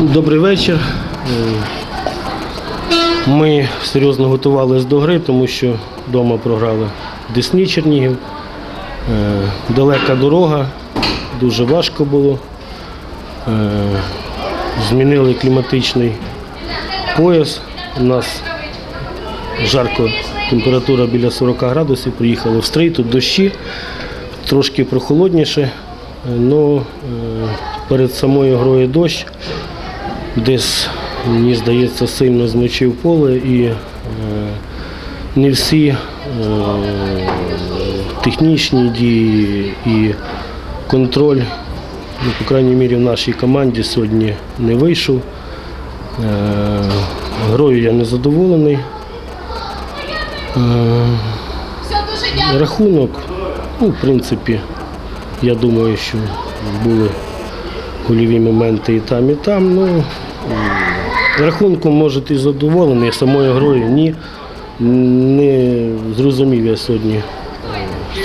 Добрий вечір. Е, Ми серйозно готувалися до гри, тому що вдома програли Десні Чернігів. Е, Далека дорога, дуже важко було. Е, Змінили кліматичний пояс. У нас жарко, температура біля 40 градусів, приїхали в стрій, тут дощі, трошки прохолодніше, але перед самою грою дощ десь, мені здається, сильно змочив поле і е, не всі е, технічні дії і контроль, ну, по крайній мірі, в нашій команді сьогодні не вийшов. Е, Грою я не задоволений. Е, Рахунок, ну, в принципі, я думаю, що були гольові моменти і там, і там. Ну, рахунком може і задоволений, самою грою ні. Не зрозумів я сьогодні е,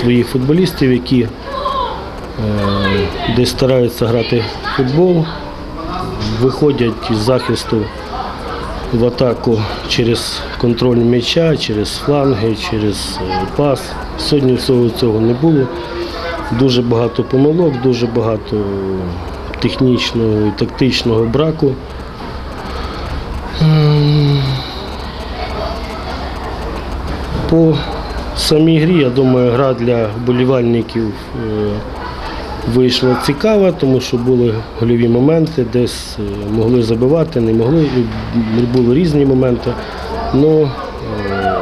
своїх футболістів, які е, десь стараються грати в футбол, виходять із захисту в атаку через контроль м'яча, через фланги, через е, пас. Сьогодні всього цього не було. Дуже багато помилок, дуже багато технічного і тактичного браку. Ем, По самій грі, я думаю, гра для вболівальників е, вийшла цікава, тому що були гольові моменти, десь е, могли забивати, не могли, були різні моменти. Ну, е,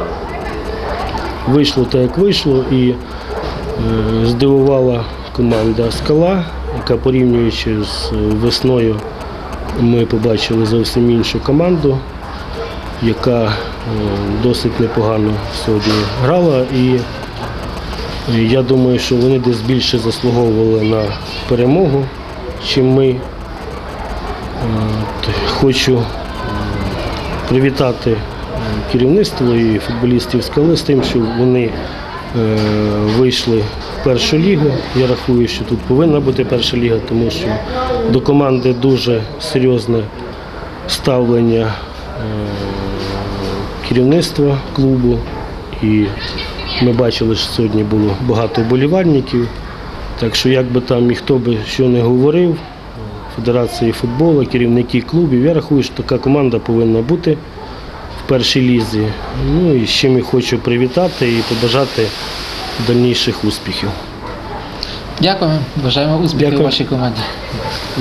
вийшло так, як вийшло, і здивувала команда Скала, яка порівнюючи з весною, ми побачили зовсім іншу команду, яка е, досить непогано сьогодні грала. І е, я думаю, що вони десь більше заслуговували на перемогу, чим ми. Е, Хочу привітати керівництво і футболістів скали з тим, що вони вийшли першу лігу. Я рахую, що тут повинна бути перша ліга, тому що до команди дуже серйозне ставлення е, керівництва клубу. І ми бачили, що сьогодні було багато вболівальників. Так що як би там і хто би що не говорив, Федерації футболу, керівники клубів, я рахую, що така команда повинна бути в першій лізі. Ну і з чим я хочу привітати і побажати дальніших успіхів. Дякую. Бажаємо успіхів Дякую. вашій команді.